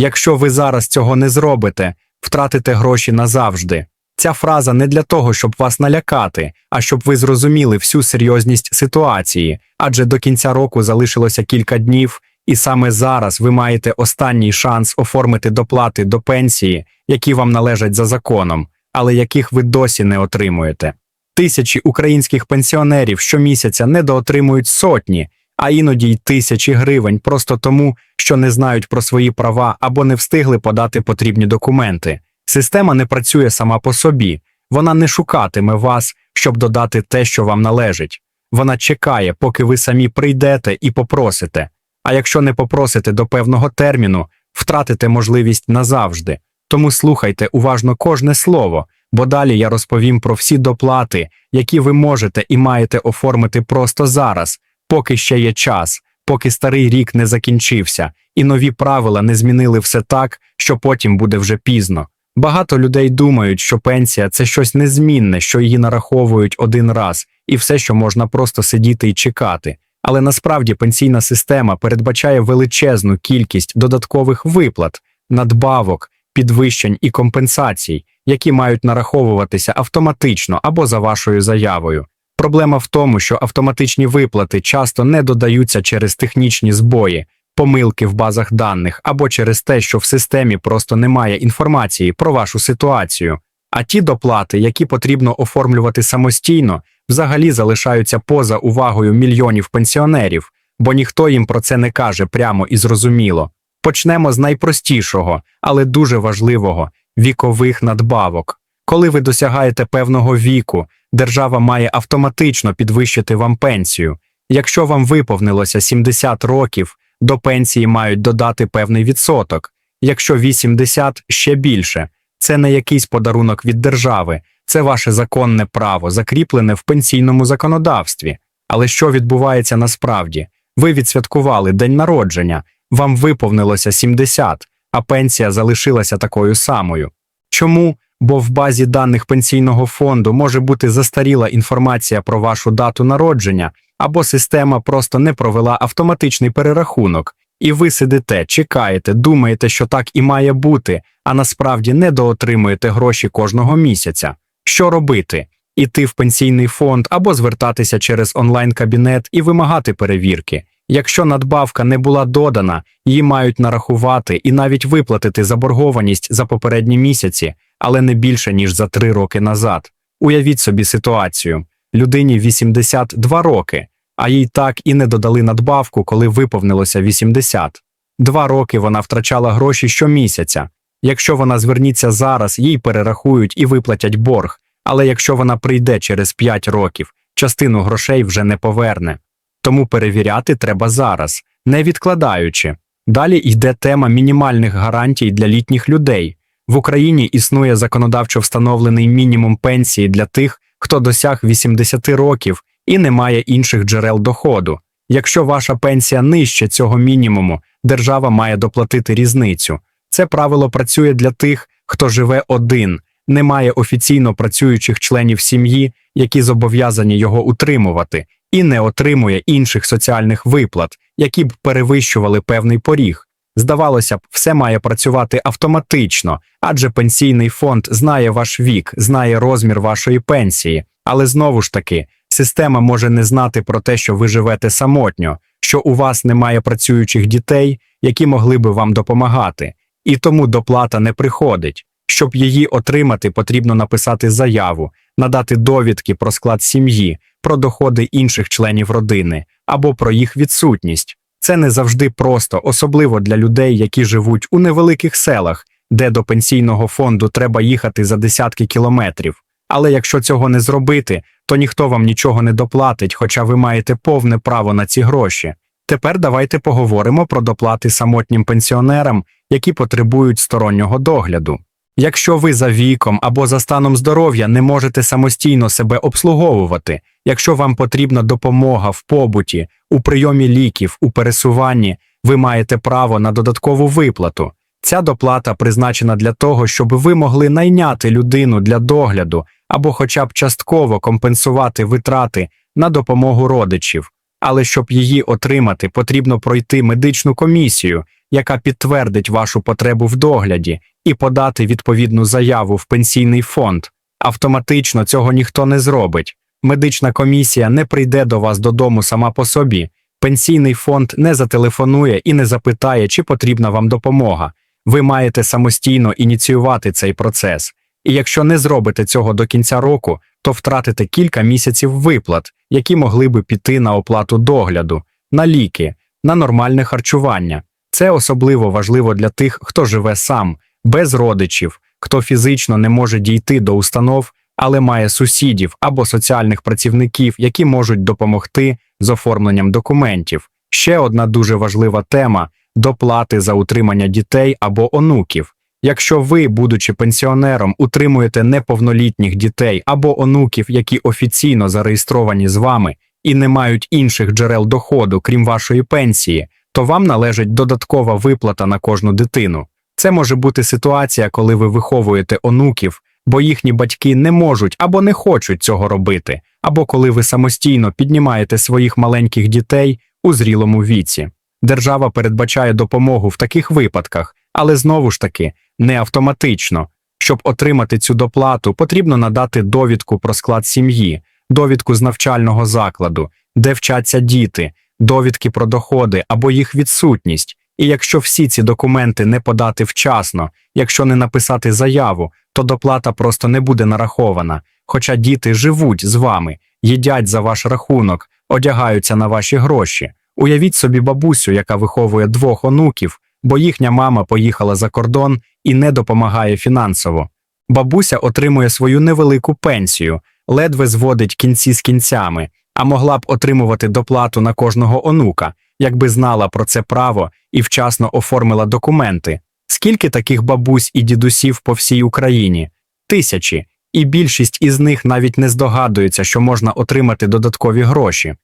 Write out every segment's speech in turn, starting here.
Якщо ви зараз цього не зробите, втратите гроші назавжди. Ця фраза не для того, щоб вас налякати, а щоб ви зрозуміли всю серйозність ситуації, адже до кінця року залишилося кілька днів, і саме зараз ви маєте останній шанс оформити доплати до пенсії, які вам належать за законом, але яких ви досі не отримуєте. Тисячі українських пенсіонерів щомісяця недоотримують сотні, а іноді й тисячі гривень просто тому, що не знають про свої права або не встигли подати потрібні документи. Система не працює сама по собі, вона не шукатиме вас, щоб додати те, що вам належить. Вона чекає, поки ви самі прийдете і попросите. А якщо не попросите до певного терміну, втратите можливість назавжди. Тому слухайте уважно кожне слово, бо далі я розповім про всі доплати, які ви можете і маєте оформити просто зараз, поки ще є час, поки старий рік не закінчився, і нові правила не змінили все так, що потім буде вже пізно. Багато людей думають, що пенсія це щось незмінне, що її нараховують один раз, і все, що можна просто сидіти і чекати. Але насправді пенсійна система передбачає величезну кількість додаткових виплат, надбавок, підвищень і компенсацій, які мають нараховуватися автоматично або за вашою заявою. Проблема в тому, що автоматичні виплати часто не додаються через технічні збої, помилки в базах даних або через те, що в системі просто немає інформації про вашу ситуацію. А ті доплати, які потрібно оформлювати самостійно, взагалі залишаються поза увагою мільйонів пенсіонерів, бо ніхто їм про це не каже прямо і зрозуміло. Почнемо з найпростішого, але дуже важливого вікових надбавок. Коли ви досягаєте певного віку, держава має автоматично підвищити вам пенсію. Якщо вам виповнилося 70 років, до пенсії мають додати певний відсоток. Якщо 80 – ще більше. Це не якийсь подарунок від держави, це ваше законне право, закріплене в пенсійному законодавстві. Але що відбувається насправді? Ви відсвяткували день народження, вам виповнилося 70, а пенсія залишилася такою самою. Чому? Бо в базі даних пенсійного фонду може бути застаріла інформація про вашу дату народження, або система просто не провела автоматичний перерахунок, і ви сидите, чекаєте, думаєте, що так і має бути, а насправді недоотримуєте гроші кожного місяця. Що робити? Іти в пенсійний фонд або звертатися через онлайн-кабінет і вимагати перевірки. Якщо надбавка не була додана, її мають нарахувати і навіть виплатити заборгованість за попередні місяці, але не більше ніж за три роки назад. Уявіть собі ситуацію: людині 82 роки, а їй так і не додали надбавку, коли виповнилося 80. Два роки вона втрачала гроші щомісяця. Якщо вона зверніться зараз, їй перерахують і виплатять борг, але якщо вона прийде через 5 років, частину грошей вже не поверне. Тому перевіряти треба зараз, не відкладаючи. Далі йде тема мінімальних гарантій для літніх людей. В Україні існує законодавчо встановлений мінімум пенсії для тих, хто досяг 80 років і не має інших джерел доходу. Якщо ваша пенсія нижче цього мінімуму, держава має доплатити різницю. Це правило працює для тих, хто живе один, не має офіційно працюючих членів сім'ї, які зобов'язані його утримувати, і не отримує інших соціальних виплат, які б перевищували певний поріг. Здавалося б, все має працювати автоматично, адже пенсійний фонд знає ваш вік, знає розмір вашої пенсії, але знову ж таки, система може не знати про те, що ви живете самотньо, що у вас немає працюючих дітей, які могли би вам допомагати, і тому доплата не приходить. Щоб її отримати, потрібно написати заяву, надати довідки про склад сім'ї, про доходи інших членів родини або про їх відсутність. Це не завжди просто, особливо для людей, які живуть у невеликих селах, де до пенсійного фонду треба їхати за десятки кілометрів. Але якщо цього не зробити, то ніхто вам нічого не доплатить, хоча ви маєте повне право на ці гроші. Тепер давайте поговоримо про доплати самотнім пенсіонерам, які потребують стороннього догляду. Якщо ви за віком або за станом здоров'я не можете самостійно себе обслуговувати, якщо вам потрібна допомога в побуті, у прийомі ліків, у пересуванні, ви маєте право на додаткову виплату. Ця доплата призначена для того, щоб ви могли найняти людину для догляду або хоча б частково компенсувати витрати на допомогу родичів. Але щоб її отримати, потрібно пройти медичну комісію, яка підтвердить вашу потребу в догляді, і подати відповідну заяву в пенсійний фонд. Автоматично цього ніхто не зробить. Медична комісія не прийде до вас додому сама по собі. Пенсійний фонд не зателефонує і не запитає, чи потрібна вам допомога. Ви маєте самостійно ініціювати цей процес. І якщо не зробите цього до кінця року, то втратите кілька місяців виплат, які могли би піти на оплату догляду, на ліки, на нормальне харчування. Це особливо важливо для тих, хто живе сам, без родичів, хто фізично не може дійти до установ, але має сусідів або соціальних працівників, які можуть допомогти з оформленням документів. Ще одна дуже важлива тема доплати за утримання дітей або онуків. Якщо ви, будучи пенсіонером, утримуєте неповнолітніх дітей або онуків, які офіційно зареєстровані з вами і не мають інших джерел доходу, крім вашої пенсії, то вам належить додаткова виплата на кожну дитину. Це може бути ситуація, коли ви виховуєте онуків, бо їхні батьки не можуть або не хочуть цього робити, або коли ви самостійно піднімаєте своїх маленьких дітей у зрілому віці. Держава передбачає допомогу в таких випадках, але знову ж таки не автоматично. Щоб отримати цю доплату, потрібно надати довідку про склад сім'ї, довідку з навчального закладу, де вчаться діти, довідки про доходи або їх відсутність. І якщо всі ці документи не подати вчасно, якщо не написати заяву, то доплата просто не буде нарахована. Хоча діти живуть з вами, їдять за ваш рахунок, одягаються на ваші гроші. Уявіть собі бабусю, яка виховує двох онуків, бо їхня мама поїхала за кордон і не допомагає фінансово. Бабуся отримує свою невелику пенсію, ледве зводить кінці з кінцями, а могла б отримувати доплату на кожного онука, якби знала про це право і вчасно оформила документи. Скільки таких бабусь і дідусів по всій Україні? Тисячі, і більшість із них навіть не здогадуються, що можна отримати додаткові гроші.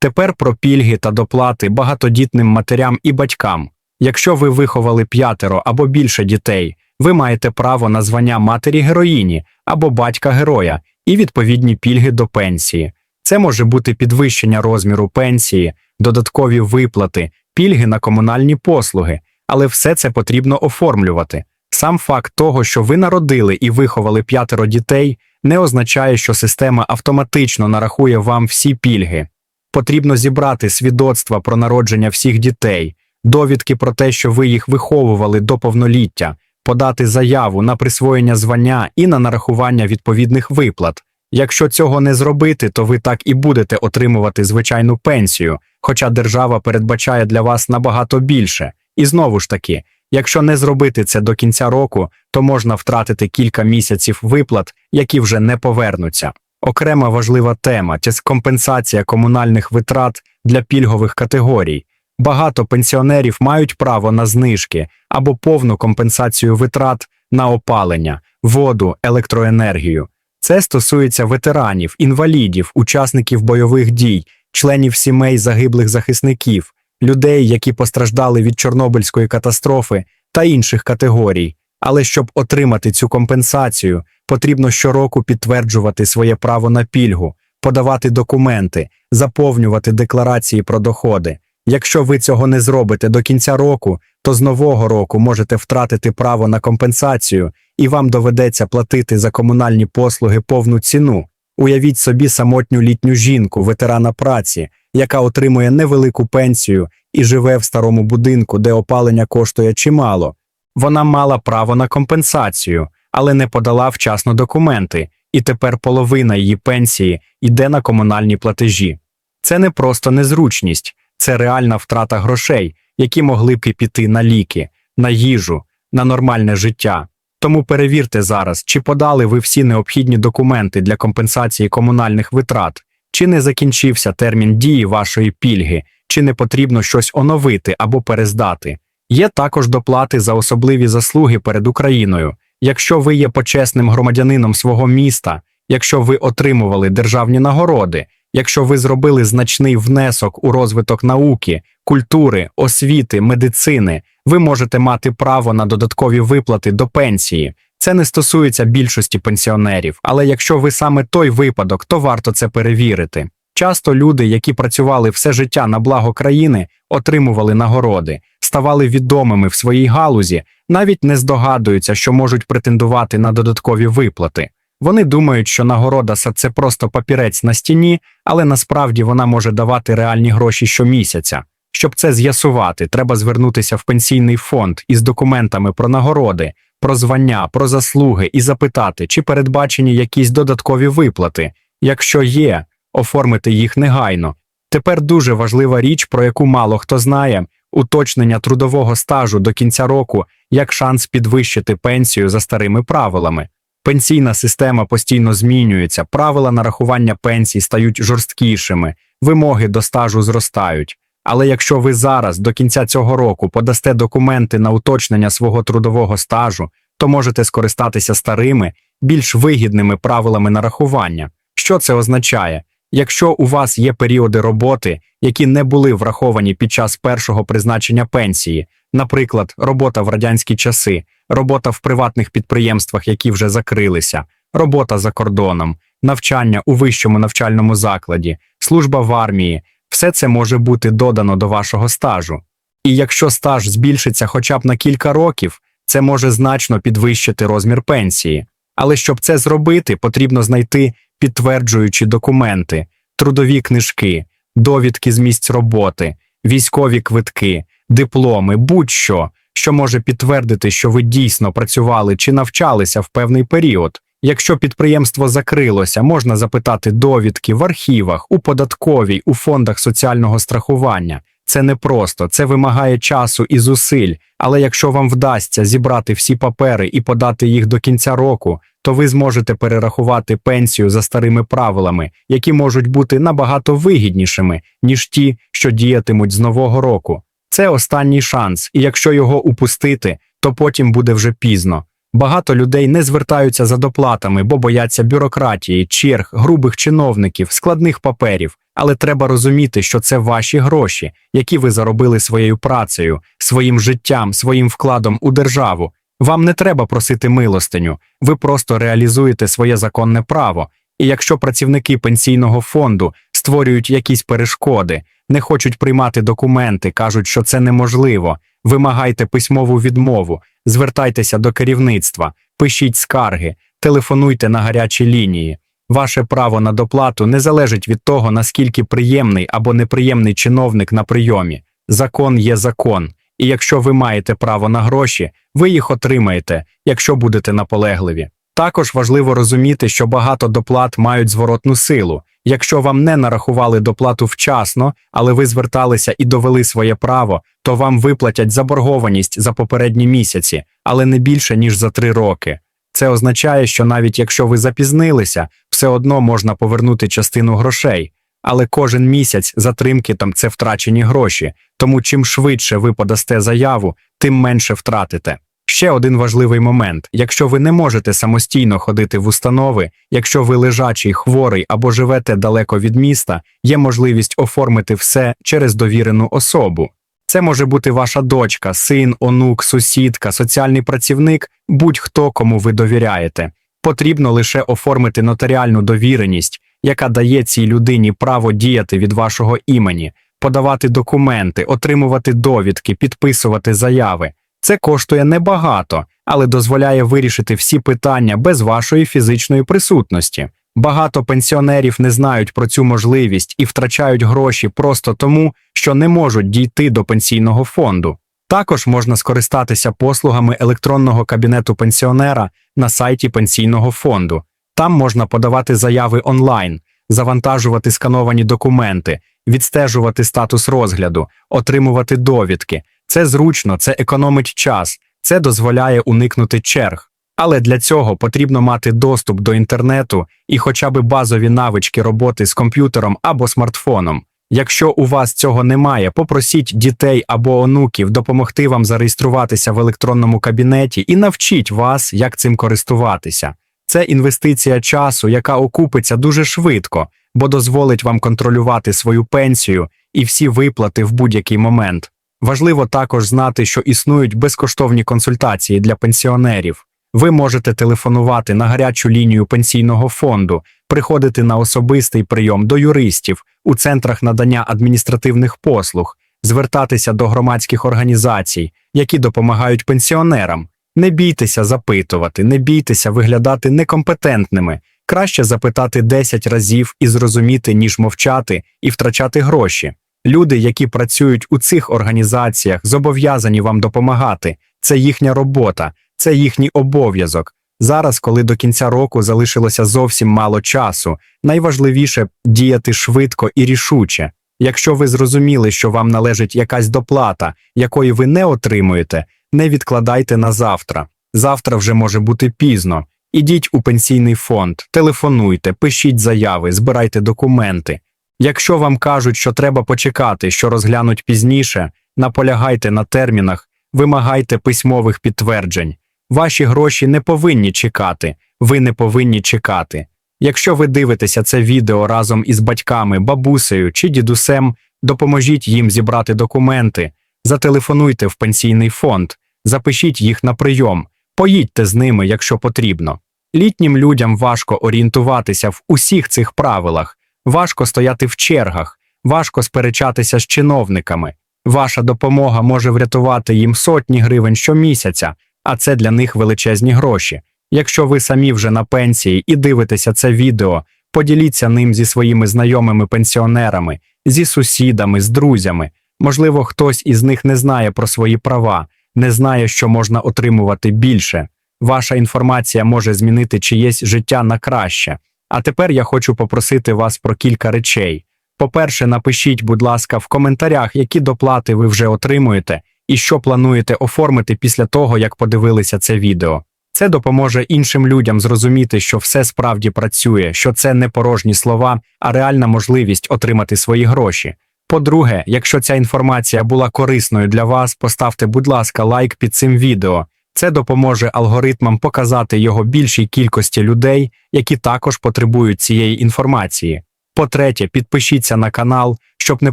Тепер про пільги та доплати багатодітним матерям і батькам. Якщо ви виховали п'ятеро або більше дітей, ви маєте право на звання матері героїні або батька героя і відповідні пільги до пенсії. Це може бути підвищення розміру пенсії, додаткові виплати, пільги на комунальні послуги, але все це потрібно оформлювати. Сам факт того, що ви народили і виховали п'ятеро дітей, не означає, що система автоматично нарахує вам всі пільги. Потрібно зібрати свідоцтва про народження всіх дітей, довідки про те, що ви їх виховували до повноліття, подати заяву на присвоєння звання і на нарахування відповідних виплат. Якщо цього не зробити, то ви так і будете отримувати звичайну пенсію, хоча держава передбачає для вас набагато більше. І знову ж таки, якщо не зробити це до кінця року, то можна втратити кілька місяців виплат, які вже не повернуться. Окрема важлива тема це компенсація комунальних витрат для пільгових категорій. Багато пенсіонерів мають право на знижки або повну компенсацію витрат на опалення, воду, електроенергію. Це стосується ветеранів, інвалідів, учасників бойових дій, членів сімей загиблих захисників, людей, які постраждали від Чорнобильської катастрофи та інших категорій. Але щоб отримати цю компенсацію, потрібно щороку підтверджувати своє право на пільгу, подавати документи, заповнювати декларації про доходи. Якщо ви цього не зробите до кінця року, то з нового року можете втратити право на компенсацію, і вам доведеться платити за комунальні послуги повну ціну. Уявіть собі самотню літню жінку, ветерана праці, яка отримує невелику пенсію і живе в старому будинку, де опалення коштує чимало. Вона мала право на компенсацію, але не подала вчасно документи, і тепер половина її пенсії йде на комунальні платежі. Це не просто незручність, це реальна втрата грошей, які могли б і піти на ліки, на їжу, на нормальне життя. Тому перевірте зараз, чи подали ви всі необхідні документи для компенсації комунальних витрат, чи не закінчився термін дії вашої пільги, чи не потрібно щось оновити або перездати. Є також доплати за особливі заслуги перед Україною. Якщо ви є почесним громадянином свого міста, якщо ви отримували державні нагороди, якщо ви зробили значний внесок у розвиток науки, культури, освіти, медицини, ви можете мати право на додаткові виплати до пенсії. Це не стосується більшості пенсіонерів, але якщо ви саме той випадок, то варто це перевірити. Часто люди, які працювали все життя на благо країни, отримували нагороди, ставали відомими в своїй галузі, навіть не здогадуються, що можуть претендувати на додаткові виплати. Вони думають, що нагорода – це просто папірець на стіні, але насправді вона може давати реальні гроші щомісяця. Щоб це з'ясувати, треба звернутися в пенсійний фонд із документами про нагороди, про звання, про заслуги і запитати, чи передбачені якісь додаткові виплати. Якщо є, оформити їх негайно. Тепер дуже важлива річ, про яку мало хто знає уточнення трудового стажу до кінця року як шанс підвищити пенсію за старими правилами. Пенсійна система постійно змінюється, правила нарахування пенсій стають жорсткішими, вимоги до стажу зростають. Але якщо ви зараз до кінця цього року подасте документи на уточнення свого трудового стажу, то можете скористатися старими, більш вигідними правилами нарахування. Що це означає? Якщо у вас є періоди роботи, які не були враховані під час першого призначення пенсії, наприклад, робота в радянські часи, робота в приватних підприємствах, які вже закрилися, робота за кордоном, навчання у вищому навчальному закладі, служба в армії, все це може бути додано до вашого стажу. І якщо стаж збільшиться хоча б на кілька років, це може значно підвищити розмір пенсії. Але щоб це зробити, потрібно знайти підтверджуючі документи, трудові книжки, довідки з місць роботи, військові квитки, дипломи, будь-що, що може підтвердити, що ви дійсно працювали чи навчалися в певний період. Якщо підприємство закрилося, можна запитати довідки в архівах, у податковій, у фондах соціального страхування. Це непросто, це вимагає часу і зусиль, але якщо вам вдасться зібрати всі папери і подати їх до кінця року, то ви зможете перерахувати пенсію за старими правилами, які можуть бути набагато вигіднішими, ніж ті, що діятимуть з нового року. Це останній шанс, і якщо його упустити, то потім буде вже пізно. Багато людей не звертаються за доплатами, бо бояться бюрократії, черг, грубих чиновників, складних паперів. Але треба розуміти, що це ваші гроші, які ви заробили своєю працею, своїм життям, своїм вкладом у державу. Вам не треба просити милостиню, ви просто реалізуєте своє законне право. І якщо працівники пенсійного фонду створюють якісь перешкоди, не хочуть приймати документи, кажуть, що це неможливо, вимагайте письмову відмову, звертайтеся до керівництва, пишіть скарги, телефонуйте на гарячі лінії. Ваше право на доплату не залежить від того, наскільки приємний або неприємний чиновник на прийомі. Закон є закон, і якщо ви маєте право на гроші, ви їх отримаєте, якщо будете наполегливі. Також важливо розуміти, що багато доплат мають зворотну силу. Якщо вам не нарахували доплату вчасно, але ви зверталися і довели своє право, то вам виплатять заборгованість за попередні місяці, але не більше ніж за три роки. Це означає, що навіть якщо ви запізнилися, все одно можна повернути частину грошей. Але кожен місяць затримки там це втрачені гроші, тому чим швидше ви подасте заяву, тим менше втратите. Ще один важливий момент: якщо ви не можете самостійно ходити в установи, якщо ви лежачий, хворий або живете далеко від міста, є можливість оформити все через довірену особу. Це може бути ваша дочка, син, онук, сусідка, соціальний працівник, будь-хто кому ви довіряєте. Потрібно лише оформити нотаріальну довіреність, яка дає цій людині право діяти від вашого імені, подавати документи, отримувати довідки, підписувати заяви. Це коштує небагато, але дозволяє вирішити всі питання без вашої фізичної присутності. Багато пенсіонерів не знають про цю можливість і втрачають гроші просто тому, що не можуть дійти до пенсійного фонду. Також можна скористатися послугами електронного кабінету пенсіонера на сайті пенсійного фонду. Там можна подавати заяви онлайн, завантажувати скановані документи, відстежувати статус розгляду, отримувати довідки. Це зручно, це економить час, це дозволяє уникнути черг. Але для цього потрібно мати доступ до інтернету і хоча б базові навички роботи з комп'ютером або смартфоном. Якщо у вас цього немає, попросіть дітей або онуків допомогти вам зареєструватися в електронному кабінеті і навчіть вас, як цим користуватися. Це інвестиція часу, яка окупиться дуже швидко, бо дозволить вам контролювати свою пенсію і всі виплати в будь-який момент. Важливо також знати, що існують безкоштовні консультації для пенсіонерів. Ви можете телефонувати на гарячу лінію пенсійного фонду, приходити на особистий прийом до юристів у центрах надання адміністративних послуг, звертатися до громадських організацій, які допомагають пенсіонерам. Не бійтеся запитувати, не бійтеся виглядати некомпетентними. Краще запитати 10 разів і зрозуміти, ніж мовчати і втрачати гроші. Люди, які працюють у цих організаціях, зобов'язані вам допомагати. Це їхня робота, це їхній обов'язок. Зараз, коли до кінця року залишилося зовсім мало часу, найважливіше діяти швидко і рішуче. Якщо ви зрозуміли, що вам належить якась доплата, якої ви не отримуєте, не відкладайте на завтра. Завтра вже може бути пізно. Ідіть у пенсійний фонд, телефонуйте, пишіть заяви, збирайте документи. Якщо вам кажуть, що треба почекати, що розглянуть пізніше, наполягайте на термінах, вимагайте письмових підтверджень. Ваші гроші не повинні чекати, ви не повинні чекати. Якщо ви дивитеся це відео разом із батьками, бабусею чи дідусем, допоможіть їм зібрати документи, зателефонуйте в пенсійний фонд, запишіть їх на прийом, поїдьте з ними, якщо потрібно. Літнім людям важко орієнтуватися в усіх цих правилах, важко стояти в чергах, важко сперечатися з чиновниками. Ваша допомога може врятувати їм сотні гривень щомісяця, а це для них величезні гроші. Якщо ви самі вже на пенсії і дивитеся це відео, поділіться ним зі своїми знайомими пенсіонерами, зі сусідами, з друзями. Можливо, хтось із них не знає про свої права, не знає, що можна отримувати більше. Ваша інформація може змінити чиєсь життя на краще. А тепер я хочу попросити вас про кілька речей. По-перше, напишіть, будь ласка, в коментарях, які доплати ви вже отримуєте і що плануєте оформити після того, як подивилися це відео. Це допоможе іншим людям зрозуміти, що все справді працює, що це не порожні слова, а реальна можливість отримати свої гроші. По-друге, якщо ця інформація була корисною для вас, поставте, будь ласка, лайк під цим відео. Це допоможе алгоритмам показати його більшій кількості людей, які також потребують цієї інформації. По-третє, підпишіться на канал, щоб не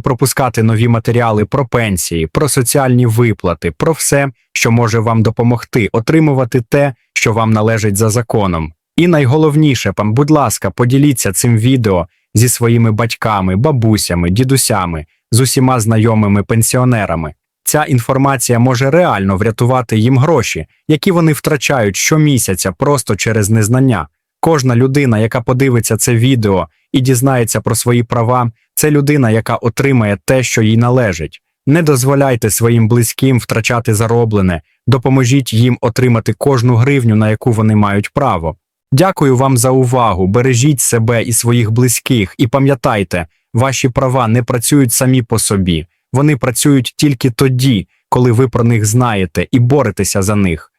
пропускати нові матеріали про пенсії, про соціальні виплати, про все, що може вам допомогти отримувати те, що вам належить за законом. І найголовніше, пан, будь ласка, поділіться цим відео зі своїми батьками, бабусями, дідусями, з усіма знайомими пенсіонерами. Ця інформація може реально врятувати їм гроші, які вони втрачають щомісяця просто через незнання. Кожна людина, яка подивиться це відео і дізнається про свої права, це людина, яка отримає те, що їй належить. Не дозволяйте своїм близьким втрачати зароблене, допоможіть їм отримати кожну гривню, на яку вони мають право. Дякую вам за увагу, бережіть себе і своїх близьких, і пам'ятайте, ваші права не працюють самі по собі, вони працюють тільки тоді, коли ви про них знаєте і боретеся за них.